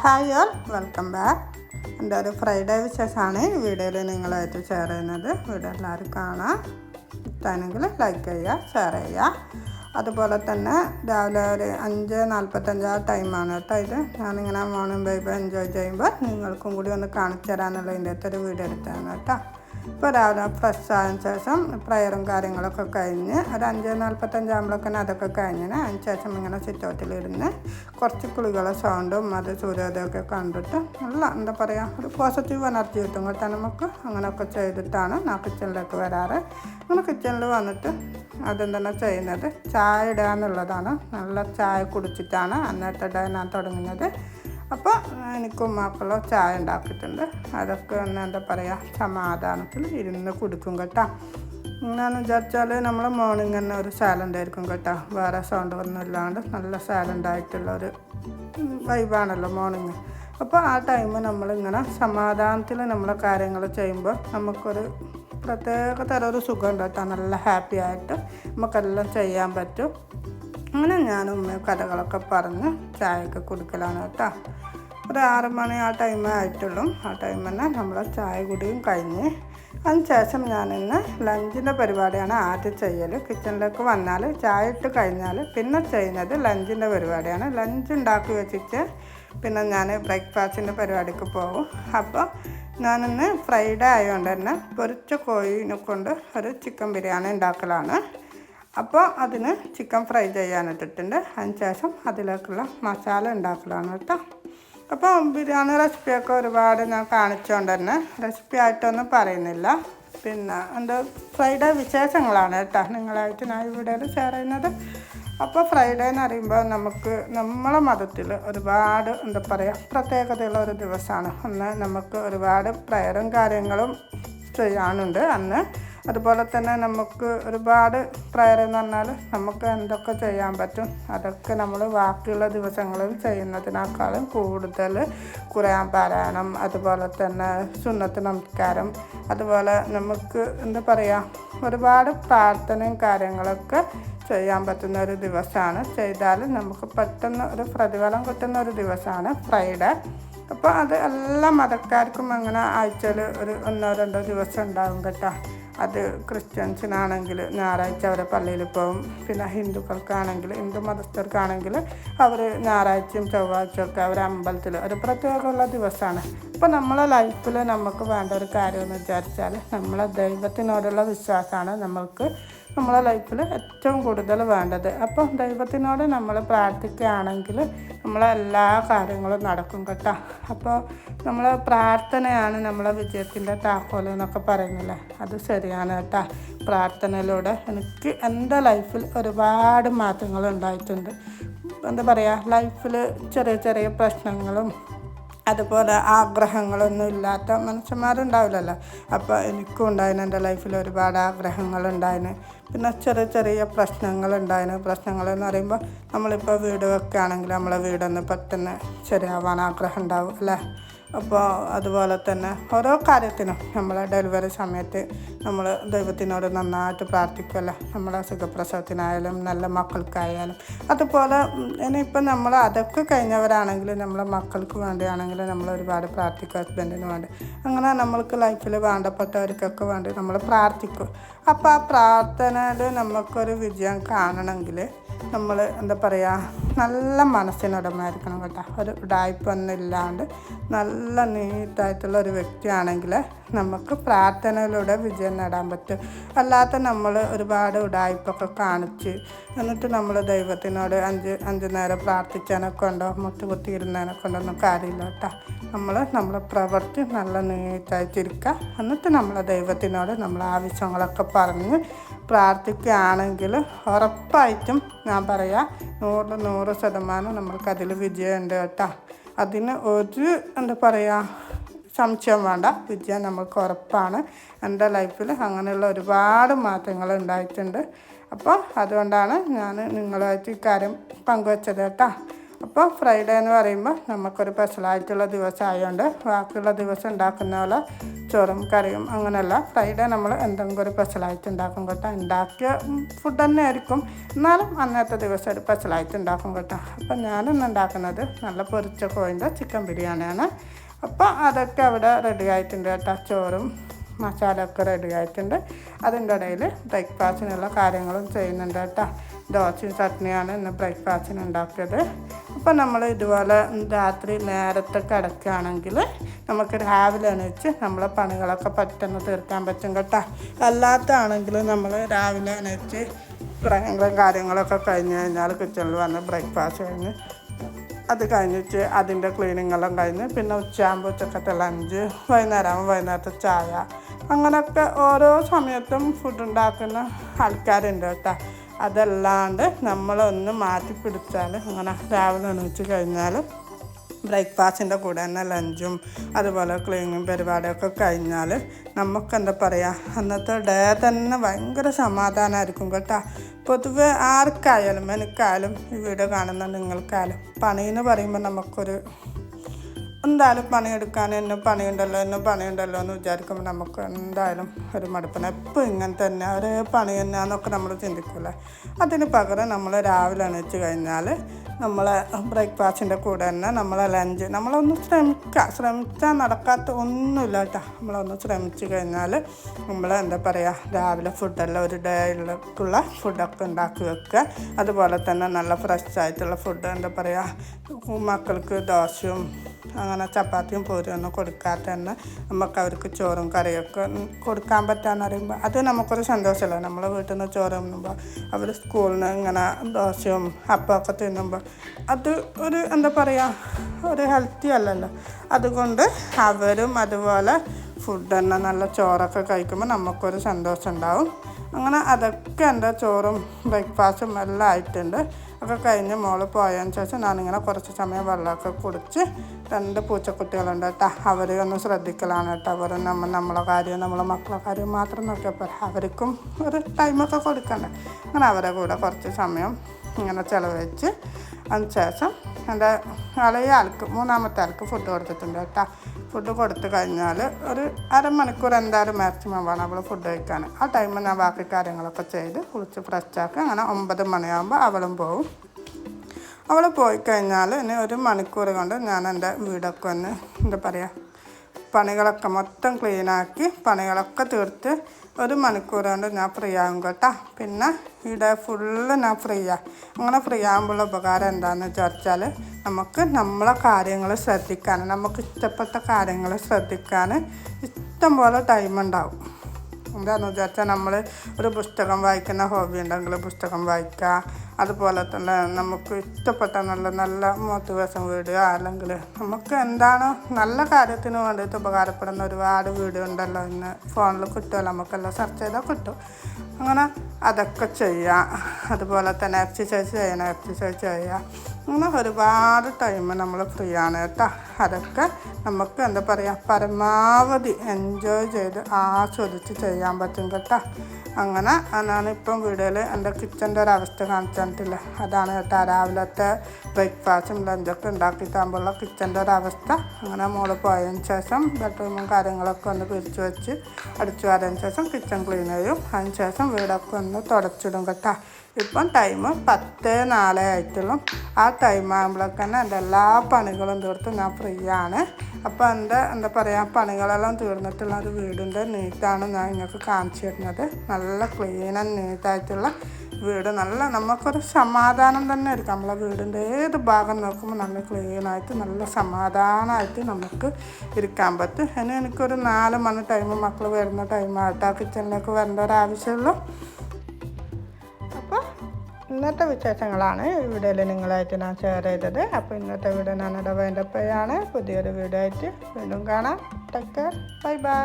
Hi all welcome back എന്റെ ഒരു Friday വിശേഷമാണ്. ഈ വീഡിയോയിൽ നിങ്ങളായിട്ട് ഷെയർ ചെയ്യുന്നത് വീഡിയോ എല്ലാവരും കാണാം. ഇഷ്ടമാണെങ്കിൽ ലൈക്ക് ചെയ്യുക ഷെയർ ചെയ്യുക. അതുപോലെ തന്നെ രാവിലെ ഒരു അഞ്ച് നാൽപ്പത്തഞ്ച് ആ ടൈമാണ് കേട്ടോ ഇത്. ഞാനിങ്ങനെ മോർണിംഗ് ബൈബ് എൻജോയ് ചെയ്യുമ്പോൾ നിങ്ങൾക്കും കൂടി ഒന്ന് കാണിച്ചു തരാമെന്നുള്ളതിന്റെ ഒരു വീഡിയോ എടുത്തതാണ് കേട്ടോ. ഇപ്പോൾ രാവിലെ ഫ്രഷ് ശേഷം പ്രയറും കാര്യങ്ങളൊക്കെ കഴിഞ്ഞ് ഒരു അഞ്ച് നാൽപ്പത്തഞ്ചാകുമ്പോഴൊക്കെ അതൊക്കെ കഴിഞ്ഞിന് അതിന് ശേഷം ഇങ്ങനെ സിറ്റൗട്ടിലിരുന്ന് കുറച്ച് കുളികളെ സൗണ്ടും അത് സൂര്യോദയമൊക്കെ കണ്ടിട്ട് നല്ല എന്താ പറയുക ഒരു പോസിറ്റീവ് എനർജി കിട്ടും കേട്ടോ നമുക്ക്. അങ്ങനെയൊക്കെ ചെയ്തിട്ടാണ് ഞാൻ കിച്ചണിലേക്ക് വരാറ്. അങ്ങനെ കിച്ചണിൽ വന്നിട്ട് അതെന്താണ് തന്നെ ചെയ്യുന്നത് ചായ ഇടുക എന്നുള്ളതാണ്. നല്ല ചായ കുടിച്ചിട്ടാണ് അന്നത്തെ ഡേ ഞാൻ തുടങ്ങുന്നത്. അപ്പോൾ എനിക്കും മാപ്പിളോ ചായ ഉണ്ടാക്കിയിട്ടുണ്ട്. അതൊക്കെ ഒന്ന് എന്താ പറയുക സമാധാനത്തിൽ ഇരുന്ന് കുടിക്കും കേട്ടോ. എന്നാന്ന് വിചാരിച്ചാൽ നമ്മൾ മോർണിംഗ് തന്നെ ഒരു സാലഡ് ആയിരിക്കും കേട്ടോ. വേറെ സൗണ്ട് ഒന്നും ഇല്ലാണ്ട് നല്ല സാലഡ് ആയിട്ടുള്ള ഒരു വൈബാണല്ലോ മോർണിംഗ് അപ്പോൾ ആ ടൈം നമ്മളിങ്ങനെ സമാധാനത്തിൽ നമ്മളെ കാര്യങ്ങൾ ചെയ്യുമ്പോൾ നമുക്കൊരു പ്രത്യേക തരം ഒരു സുഖം കേട്ടോ. നല്ല ഹാപ്പി ആയിട്ട് നമുക്കെല്ലാം ചെയ്യാൻ പറ്റും. അങ്ങനെ ഞാനും ഉമ്മയും കഥകളൊക്കെ പറഞ്ഞ് ചായയൊക്കെ കുടിക്കലാണ് കേട്ടോ. ഒരു ആറ് മണി ആ ടൈം ആയിട്ടുള്ളൂ. ആ ടൈം തന്നെ നമ്മളെ ചായ കുടിയും കഴിഞ്ഞ് അതിന് ശേഷം ഞാനിന്ന് ലഞ്ചിന്റെ പരിപാടിയാണ് ആദ്യം ചെയ്യൽ കിച്ചണിലേക്ക് വന്നാൽ ചായ ഇട്ട് കഴിഞ്ഞാൽ പിന്നെ ചെയ്യുന്നത് ലഞ്ചിന്റെ പരിപാടിയാണ്. ലഞ്ച് ഉണ്ടാക്കി വെച്ചിട്ട് പിന്നെ ഞാൻ ബ്രേക്ക്ഫാസ്റ്റിന്റെ പരിപാടിക്ക് പോകും. അപ്പോൾ ഞാനിന്ന് ഫ്രൈഡേ ആയതുകൊണ്ട് തന്നെ പൊരിച്ച കോഴിനെ കൊണ്ട് ഒരു ചിക്കൻ ബിരിയാണി ഉണ്ടാക്കലാണ്. അപ്പോൾ അതിന് ചിക്കൻ ഫ്രൈ ചെയ്യാനിട്ടിട്ടുണ്ട് അതിന് ശേഷം അതിലേക്കുള്ള മസാല ഉണ്ടാക്കലാണ് കേട്ടോ. അപ്പോൾ ബിരിയാണി റെസിപ്പിയൊക്കെ ഒരുപാട് ഞാൻ കാണിച്ചുകൊണ്ട് തന്നെ റെസിപ്പി ആയിട്ടൊന്നും പറയുന്നില്ല. പിന്നെ എന്റെ ഫ്രൈഡേ വിശേഷങ്ങളാണ് കേട്ടോ. നിങ്ങളായിട്ട് ഞാൻ ഇവിടെ ഷെയർ ചെയ്യുന്നത്. അപ്പോൾ ഫ്രൈഡേ എന്ന് പറയുമ്പോൾ നമുക്ക് നമ്മളെ മതത്തിൽ ഒരുപാട് എന്താ പറയുക പ്രത്യേകതയുള്ള ഒരു ദിവസമാണ്. അന്ന് നമുക്ക് ഒരുപാട് പ്രയറും കാര്യങ്ങളും ചെയ്യാനുണ്ട്. അന്ന് അതുപോലെ തന്നെ നമുക്ക് ഒരുപാട് പ്രയർ എന്ന് പറഞ്ഞാൽ നമുക്ക് എന്തൊക്കെ ചെയ്യാൻ പറ്റും അതൊക്കെ നമ്മൾ ബാക്കിയുള്ള ദിവസങ്ങളിൽ ചെയ്യുന്നതിനേക്കാളും കൂടുതൽ കുറയാൻ പാരായണം അതുപോലെ തന്നെ സുന്നത്ത് നമസ്കാരം അതുപോലെ നമുക്ക് എന്താ പറയുക ഒരുപാട് പ്രാർത്ഥനയും കാര്യങ്ങളൊക്കെ ചെയ്യാൻ പറ്റുന്ന ഒരു ദിവസമാണ് ചെയ്താൽ നമുക്ക് പെട്ടെന്ന് ഒരു പ്രതിഫലം കിട്ടുന്ന ഒരു ദിവസമാണ് ഫ്രൈഡേ. അപ്പോൾ അത് എല്ലാ മതക്കാർക്കും അങ്ങനെ ആഴ്ചയിൽ ഒരു ഒന്നോ രണ്ടോ ദിവസം ഉണ്ടാകും കേട്ടോ. അത് ക്രിസ്ത്യൻസിനാണെങ്കിൽ ഞായറാഴ്ച അവരെ പള്ളിയിൽ പോകും. പിന്നെ ഹിന്ദുക്കൾക്കാണെങ്കിൽ ഹിന്ദു മതസ്ഥർക്കാണെങ്കിൽ അവർ ഞായറാഴ്ചയും ചൊവ്വാഴ്ചയും ഒക്കെ അവർ അമ്പലത്തിൽ ഒരു പ്രത്യേകമുള്ള ദിവസമാണ്. ഇപ്പോൾ നമ്മളെ ലൈഫിൽ നമുക്ക് വേണ്ട ഒരു കാര്യമെന്ന് വിചാരിച്ചാൽ നമ്മളെ ദൈവത്തിനോടുള്ള വിശ്വാസമാണ് നമ്മൾക്ക് നമ്മളെ ലൈഫിൽ ഏറ്റവും കൂടുതൽ വേണ്ടത്. അപ്പം ദൈവത്തിനോട് നമ്മൾ പ്രാർത്ഥിക്കുകയാണെങ്കിൽ നമ്മളെ എല്ലാ കാര്യങ്ങളും നടക്കും കേട്ടോ. അപ്പോൾ നമ്മൾ പ്രാർത്ഥനയാണ് നമ്മളെ വിജയത്തിന്റെ താക്കോൽ എന്നൊക്കെ പറയുന്നില്ലേ? അത് ശരിയാണ് കേട്ടോ. പ്രാർത്ഥനയിലൂടെ എനിക്ക് എന്റെ ലൈഫിൽ ഒരുപാട് മാറ്റങ്ങൾ ഉണ്ടായിട്ടുണ്ട്. എന്താ പറയുക ലൈഫിൽ ചെറിയ ചെറിയ പ്രശ്നങ്ങളും അതുപോലെ ആഗ്രഹങ്ങളൊന്നും ഇല്ലാത്ത മനുഷ്യന്മാരുണ്ടാവില്ലല്ലോ. അപ്പോൾ എനിക്കും ഉണ്ടായിരുന്നു എന്റെ ലൈഫിൽ ഒരുപാട് ആഗ്രഹങ്ങളുണ്ടായിരുന്നു പിന്നെ ചെറിയ ചെറിയ പ്രശ്നങ്ങളുണ്ടായിരുന്നു പ്രശ്നങ്ങളെന്ന് പറയുമ്പോൾ നമ്മളിപ്പോൾ വീട് വെക്കുകയാണെങ്കിൽ നമ്മളെ വീടൊന്ന് പെട്ടെന്ന് ശരിയാവാൻ ആഗ്രഹം ഉണ്ടാവും അല്ലേ? അപ്പോൾ അതുപോലെ തന്നെ ഓരോ കാര്യത്തിനും നമ്മൾ ഡെലിവറി സമയത്ത് നമ്മൾ ദൈവത്തിനോട് നന്നായിട്ട് പ്രാർത്ഥിക്കുമല്ലോ നമ്മളെ സുഖപ്രസവത്തിനായാലും നല്ല മക്കൾക്കായാലും. അതുപോലെ ഇനിയിപ്പോൾ നമ്മൾ അതൊക്കെ കഴിഞ്ഞവരാണെങ്കിൽ നമ്മളെ മക്കൾക്ക് വേണ്ടിയാണെങ്കിൽ നമ്മൾ ഒരുപാട് പ്രാർത്ഥിക്കും ഹസ്ബൻഡിന് വേണ്ടി. അങ്ങനെ നമ്മൾക്ക് ലൈഫിൽ വേണ്ടപ്പെട്ടവർക്കൊക്കെ വേണ്ടി നമ്മൾ പ്രാർത്ഥിക്കും. അപ്പോൾ ആ പ്രാർത്ഥനയിൽ നമുക്കൊരു വിജയം കാണണമെങ്കിൽ നമ്മൾ എന്താ പറയുക നല്ല മനസ്സിനുടമായിരിക്കണം കേട്ടോ. ഒരു ഉടായ്പൊന്നും ഇല്ലാണ്ട് നല്ല നീറ്റായിട്ടുള്ള ഒരു വ്യക്തിയാണെങ്കിൽ നമുക്ക് പ്രാർത്ഥനയിലൂടെ വിജയം നേടാൻ പറ്റും. അല്ലാത്ത നമ്മൾ ഒരുപാട് ഉടായ്പൊക്കെ കാണിച്ച് എന്നിട്ട് നമ്മൾ ദൈവത്തിനോട് അഞ്ച് അഞ്ച് നേരം പ്രാർത്ഥിച്ചതിനൊക്കെ ഉണ്ടോ മുട്ടുകുത്തി ഇരുന്നതിനൊക്കെ ഉണ്ടൊന്നും കാര്യമില്ല കേട്ടോ. നമ്മൾ നമ്മളെ പ്രവൃത്തി നല്ല നീറ്റായിട്ടിരിക്കുക. എന്നിട്ട് നമ്മളെ ദൈവത്തിനോട് നമ്മളെ ആവശ്യങ്ങളൊക്കെ പറഞ്ഞ് പ്രാർത്ഥിക്കുകയാണെങ്കിൽ ഉറപ്പായിട്ടും ഞാൻ പറയാം നൂറ് നൂറ് ശതമാനം നമ്മൾക്കതിൽ വിജയമുണ്ട് കേട്ടോ. അതിന് ഒരു എന്താ പറയുക സംശയം വേണ്ട. വിജയം നമുക്ക് ഉറപ്പാണ്. എന്റെ ലൈഫിൽ അങ്ങനെയുള്ള ഒരുപാട് മാറ്റങ്ങൾ ഉണ്ടായിട്ടുണ്ട്. അപ്പോൾ അതുകൊണ്ടാണ് ഞാൻ നിങ്ങളുമായിട്ട് ഇക്കാര്യം പങ്കുവച്ചത് കേട്ടോ. അപ്പോൾ ഫ്രൈഡേ എന്ന് പറയുമ്പോൾ നമുക്കൊരു സ്പെഷ്യലായിട്ടുള്ള ദിവസം ആയതുകൊണ്ട് ബാക്കിയുള്ള ദിവസം ഉണ്ടാക്കുന്ന പോലെ ചോറും കറിയും അങ്ങനെയല്ല. ഫ്രൈഡേ നമ്മൾ എന്തെങ്കിലും ഒരു സ്പെഷ്യലായിട്ട് ഉണ്ടാക്കും കേട്ടോ. ഉണ്ടാക്കിയ ഫുഡ് തന്നെ ആയിരിക്കും. എന്നാലും അന്നത്തെ ദിവസം ഒരു സ്പെഷ്യലായിട്ട് ഉണ്ടാക്കും കേട്ടോ. അപ്പം ഞാനിന്ന് ഉണ്ടാക്കുന്നത് നല്ല പൊരിച്ച കോഴിന്റെ ചിക്കൻ ബിരിയാണിയാണ്. അപ്പോൾ അതൊക്കെ അവിടെ റെഡി ആയിട്ടുണ്ട് കേട്ടോ. ചോറും മസാല ഒക്കെ റെഡി ആയിട്ടുണ്ട്. അതിന്റെ ഇടയിൽ ബ്രേക്ക്ഫാസ്റ്റിനുള്ള കാര്യങ്ങളും ചെയ്യുന്നുണ്ട് കേട്ടോ. ദോശയും ചട്നിയാണ് ഇന്ന് ബ്രേക്ക്ഫാസ്റ്റിന് ഉണ്ടാക്കിയത്. അപ്പോൾ നമ്മൾ ഇതുപോലെ രാത്രി നേരത്തെ കിടക്കുകയാണെങ്കിൽ നമുക്ക് രാവിലെ എണീച്ച് നമ്മളെ പണികളൊക്കെ പെട്ടെന്ന് തീർക്കാൻ പറ്റും കേട്ടോ. അല്ലാത്തതാണെങ്കിൽ നമ്മൾ രാവിലെ എണീച്ച് പ്രയങ്ങളും കാര്യങ്ങളൊക്കെ കഴിഞ്ഞ് കഴിഞ്ഞാൽ കിച്ചണിൽ വന്ന് ബ്രേക്ക്ഫാസ്റ്റ് കഴിഞ്ഞ് അത് കഴിഞ്ഞിട്ട് അതിന്റെ ക്ലീനിങ് എല്ലാം കഴിഞ്ഞ് പിന്നെ ഉച്ചയാകുമ്പോൾ ഉച്ചക്കത്തെ ലഞ്ച് വൈകുന്നേരം ആകുമ്പോൾ വൈകുന്നേരത്തെ ചായ. അങ്ങനെയൊക്കെ ഓരോ സമയത്തും ഫുഡ് ഉണ്ടാക്കുന്ന ആൾക്കാരുണ്ട് കേട്ടോ. അതല്ലാണ്ട് നമ്മളൊന്ന് മാറ്റി പിടിച്ചാൽ അങ്ങനെ രാവിലെ എണീച്ച് കഴിഞ്ഞാൽ ബ്രേക്ക്ഫാസ്റ്റിന്റെ കൂടെ തന്നെ ലഞ്ചും അതുപോലെ ക്ലീനിങ്ങും പരിപാടിയൊക്കെ കഴിഞ്ഞാൽ നമുക്ക് എന്താ പറയുക അന്നത്തെ ഡേ തന്നെ ഭയങ്കര സമാധാനമായിരിക്കും കേട്ടോ. പൊതുവെ ആർക്കായാലും എനിക്കായാലും ഈ വീഡിയോ കാണുന്ന നിങ്ങൾക്കായാലും പണി എന്ന് പറയുമ്പോൾ നമുക്കൊരു എന്തായാലും പണിയെടുക്കാൻ എന്നെ പണിയുണ്ടല്ലോ എന്നെ പണിയുണ്ടല്ലോ എന്ന് വിചാരിക്കുമ്പോൾ നമുക്ക് എന്തായാലും ഒരു മടുപ്പാണ് എപ്പോൾ ഇങ്ങനെ തന്നെ ഒരേ പണി തന്നെയാന്നൊക്കെ നമ്മൾ ചിന്തിക്കൂലേ അതിന് പകരം നമ്മൾ രാവിലെ എണീച്ച് കഴിഞ്ഞാൽ നമ്മളെ ബ്രേക്ക്ഫാസ്റ്റിന്റെ കൂടെ തന്നെ നമ്മളെ ലഞ്ച് നമ്മളൊന്ന് ശ്രമിക്കുക ശ്രമിച്ചാൽ നടക്കാത്ത ഒന്നുമില്ല കേട്ടോ. നമ്മളൊന്ന് ശ്രമിച്ചു കഴിഞ്ഞാൽ നമ്മൾ എന്താ പറയുക രാവിലെ ഫുഡെല്ലാം ഒരു ഡേയിലേക്കുള്ള ഫുഡൊക്കെ ഉണ്ടാക്കി വെക്കുക. അതുപോലെ തന്നെ നല്ല ഫ്രഷ് ആയിട്ടുള്ള ഫുഡ് എന്താ പറയുക മക്കൾക്ക് ദോശയും അങ്ങനെ ചപ്പാത്തിയും പൂരിയും കൊടുക്കാതെ തന്നെ നമുക്ക് അവർക്ക് ചോറും കറിയൊക്കെ കൊടുക്കാൻ പറ്റാന്ന് പറയുമ്പോൾ അത് നമുക്കൊരു സന്തോഷമല്ലേ നമ്മളെ വീട്ടിൽ നിന്ന് ചോറ് തിന്നുമ്പോൾ അവർ സ്കൂളിൽ നിന്ന് ഇങ്ങനെ ദോശയും അപ്പമൊക്കെ തിന്നുമ്പോൾ അത് ഒരു എന്താ പറയുക ഒരു ഹെൽത്തി അല്ലല്ലോ. അതുകൊണ്ട് അവരും അതുപോലെ ഫുഡ് തന്നെ നല്ല ചോറൊക്കെ കഴിക്കുമ്പോൾ നമുക്കൊരു സന്തോഷം ഉണ്ടാവും. അങ്ങനെ അതൊക്കെ എന്റെ ചോറും ബ്രേക്ക്ഫാസ്റ്റും എല്ലാം ആയിട്ടുണ്ട്. ഒക്കെ കഴിഞ്ഞ് മോൾ പോയതിന് ശേഷം ഞാനിങ്ങനെ കുറച്ച് സമയം വെള്ളമൊക്കെ കുടിച്ച് രണ്ട് പൂച്ചക്കുട്ടികളുണ്ട് കേട്ടോ. അവരെ ഒന്ന് ശ്രദ്ധിക്കലാണ് കേട്ടോ. അവർ നമ്മൾ നമ്മളെ കാര്യവും നമ്മളെ മക്കളെ കാര്യവും മാത്രം നോക്കിയാൽ പോരാ അവർക്കും ഒരു ടൈമൊക്കെ കൊടുക്കണ്ടേ. അങ്ങനെ അവരെ കൂടെ കുറച്ച് സമയം ഇങ്ങനെ ചിലവഴിച്ച് അതിന് ശേഷം എന്റെ ഇളയ ആൾക്ക് മൂന്നാമത്തെ ആൾക്ക് ഫുഡ് കൊടുത്തിട്ടുണ്ട് കേട്ടോ. ഫുഡ് കൊടുത്തു കഴിഞ്ഞാൽ ഒരു അരമണിക്കൂർ എന്തായാലും മാക്സിമം വേണം അവൾ ഫുഡ് കഴിക്കാൻ ആ ടൈമിൽ ഞാൻ ബാക്കി കാര്യങ്ങളൊക്കെ ചെയ്ത് കുളിച്ച് ഫ്രഷാക്കി അങ്ങനെ ഒമ്പത് മണിയാകുമ്പോൾ അവളും പോവും. അവൾ പോയി കഴിഞ്ഞാൽ ഇനി ഒരു മണിക്കൂർ കൊണ്ട് ഞാൻ എന്റെ വീടൊക്കെ ഒന്ന് എന്താ പറയുക പണികളൊക്കെ മൊത്തം ക്ലീനാക്കി പണികളൊക്കെ തീർത്ത് ഒരു മണിക്കൂർ കൊണ്ട് ഞാൻ ഫ്രീ ആകും കേട്ടോ. പിന്നെ ഇവിടെ ഫുള്ള് ഞാൻ ഫ്രീ ആ അങ്ങനെ ഫ്രീ ആകുമ്പോഴുള്ള ഉപകാരം എന്താണെന്ന് വിചാരിച്ചാൽ നമുക്ക് നമ്മളെ കാര്യങ്ങൾ ശ്രദ്ധിക്കാൻ നമുക്ക് ഇഷ്ടപ്പെട്ട കാര്യങ്ങൾ ശ്രദ്ധിക്കാൻ ഇഷ്ടം പോലെ ടൈം ഉണ്ടാവും. എന്താണെന്ന് വിചാരിച്ചാൽ നമ്മൾ ഒരു പുസ്തകം വായിക്കുന്ന ഹോബി ഉണ്ടെങ്കിൽ പുസ്തകം വായിക്കുക അതുപോലെ തന്നെ നമുക്ക് ഇഷ്ടപ്പെട്ട നല്ല നല്ല മോട്ടിവേഷൻ വീഡിയോ അല്ലെങ്കിൽ നമുക്ക് എന്താണോ നല്ല കാര്യത്തിന് വേണ്ടിയിട്ട് ഉപകാരപ്പെടുന്ന ഒരുപാട് വീഡിയോ ഉണ്ടല്ലോ ഇന്ന് ഫോണിൽ കിട്ടുമല്ലോ നമുക്കെല്ലാം സെർച്ച് ചെയ്താൽ കിട്ടും. അങ്ങനെ അതൊക്കെ ചെയ്യുക അതുപോലെ തന്നെ എക്സസൈസ് ചെയ്യണം എക്സസൈസ് ചെയ്യുക അങ്ങനെ ഒരുപാട് ടൈം നമ്മൾ ഫ്രീ ആണ് കേട്ടോ. അതൊക്കെ നമുക്ക് എന്താ പറയുക പരമാവധി എൻജോയ് ചെയ്ത് ആസ്വദിച്ച് ചെയ്യാൻ പറ്റും കേട്ടോ. അങ്ങനെ ഞാൻ ഇപ്പം വീഡിയോയിൽ എന്റെ കിച്ചന്റെ ഒരു അവസ്ഥ കാണിച്ചു തന്നിട്ടില്ല? അതാണ് കേട്ടോ രാവിലത്തെ ബ്രേക്ക്ഫാസ്റ്റും ലഞ്ചൊക്കെ ഉണ്ടാക്കിയിട്ടാകുമ്പോഴുള്ള കിച്ചന്റെ ഒരവസ്ഥ അങ്ങനെ മോൾ പോയതിന് ശേഷം ബെഡ്റൂമും കാര്യങ്ങളൊക്കെ ഒന്ന് പിരിച്ചു വെച്ച് അടിച്ചു വാരതിന് ശേഷം കിച്ചൺ ക്ലീൻ ചെയ്യും. അതിന് ശേഷം വീടൊക്കെ ഒന്ന് തുടച്ചിടും കേട്ടോ. ഇപ്പം ടൈം പത്ത് നാളേ ആയിട്ടുള്ളൂ. ആ ടൈം ആകുമ്പോഴൊക്കെ തന്നെ എന്റെ എല്ലാ പണികളും തീർത്ത് ഞാൻ ഫ്രീ ആണ്. അപ്പോൾ എന്റെ എന്താ പറയുക പണികളെല്ലാം തീർന്നിട്ടുള്ള ഒരു വീടിന്റെ നീറ്റാണ് ഞാൻ നിങ്ങൾക്ക് കാണിച്ചു തരുന്നത്. നല്ല ക്ലീൻ ആൻഡ് നീറ്റായിട്ടുള്ള വീട്. നല്ല നമുക്കൊരു സമാധാനം തന്നെ ആയിരിക്കും. നമ്മളെ വീടിന്റെ ഏത് ഭാഗം നോക്കുമ്പോൾ നല്ല ക്ലീനായിട്ട് നല്ല സമാധാനമായിട്ട് നമുക്ക് ഇരിക്കാൻ പറ്റും. ഇനി എനിക്കൊരു നാല് മണി ടൈം മക്കൾ വരുന്ന ടൈം ആട്ടാ കിച്ചണിലേക്ക് വരേണ്ട ഒരു ആവശ്യമുള്ളൂ ഇന്നത്തെ വിശേഷങ്ങളാണ്. വീഡിയോയിൽ നിങ്ങളായിട്ട് ഞാൻ ഷെയർ ചെയ്തത്. അപ്പോൾ ഇന്നത്തെ വീഡിയോ ഞാൻ ഇടവേണ്ടപ്പോഴാണ് പുതിയൊരു വീഡിയോ ആയിട്ട് വീണ്ടും കാണാം. Take care bye bye